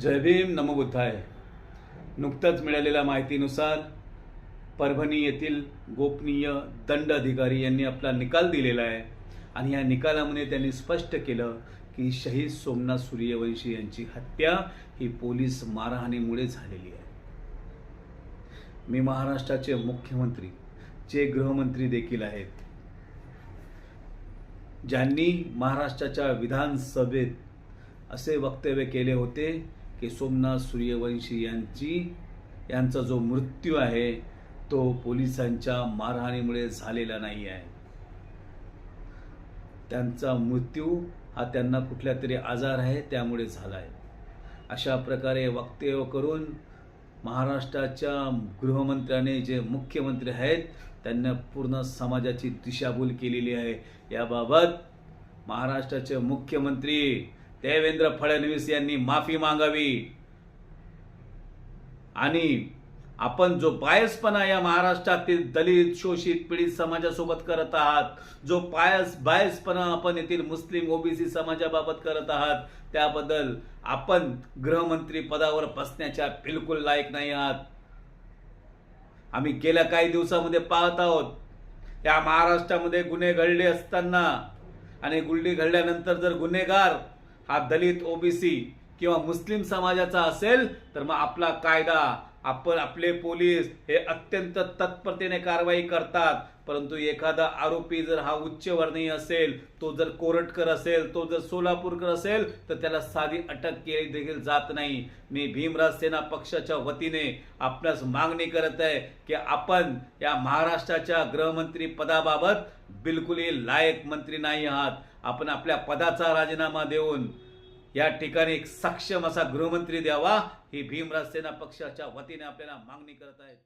जय भीम नमबुद्धाय नुकताच मिळालेल्या माहितीनुसार परभणी येथील गोपनीय दंड अधिकारी यांनी आपला निकाल दिलेला आहे आणि या निकालामध्ये त्यांनी स्पष्ट केलं की शहीद सोमनाथ सूर्यवंशी यांची हत्या ही पोलीस मारहाणीमुळे झालेली आहे. मी महाराष्ट्राचे मुख्यमंत्री जे गृहमंत्री देखील आहेत ज्यांनी महाराष्ट्राच्या विधानसभेत असे वक्तव्य केले होते की सोमनाथ सूर्यवंशी यांची यांचा जो मृत्यू आहे तो पोलिसांच्या मारहाणीमुळे झालेला नाही आहे. त्यांचा मृत्यू हा त्यांना कुठल्या तरी आजार आहे त्यामुळे झाला आहे. अशा प्रकारे वक्तव्य करून महाराष्ट्राच्या गृहमंत्र्याने जे मुख्यमंत्री आहेत त्यांना पूर्ण समाजाची दिशाभूल केलेली आहे. याबाबत महाराष्ट्राचे मुख्यमंत्री देवेंद्र फडणवीस यांनी माफी मागावी. आणि आपण जो बायसपणा या महाराष्ट्रातील दलित शोषित पीडित समाजासोबत करत आहात जो पायस बायसपणा आपण येथील मुस्लिम ओबीसी समाजाबाबत करत आहात त्याबद्दल आपण गृहमंत्री पदावर बसण्याच्या बिलकुल लायक नाही आहात. आम्ही गेल्या काही दिवसामध्ये पाहत आहोत या महाराष्ट्रामध्ये गुन्हे घडले असताना आणि गुंडी घडल्यानंतर जर गुन्हेगार हा दलित ओबीसी किंवा मुस्लिम समाजाचा असेल तर मग आपला कायदा आपण आपले पोलीस हे अत्यंत तत्परतेने कारवाई करतात. परंतु एखादा आरोपी जर हा उच्चवर्णीय असेल तो जर कोरटकर असेल तो जर सोलापूरकर असेल तर त्याला साधी अटक केली देखील जात नाही. मी भीमराज सेना पक्षाच्या वतीने आपणास मागणी करत आहे की आपण या महाराष्ट्राच्या गृहमंत्री पदाबाबत बिलकुलही लायक मंत्री नाही आहात. आपण आपल्या पदाचा राजीनामा देऊन या ठिकाणी एक सक्षम असा गृहमंत्री द्यावा. ही भीमराज सेना पक्षाच्या वतीने आपल्याला मागणी करत आहेत.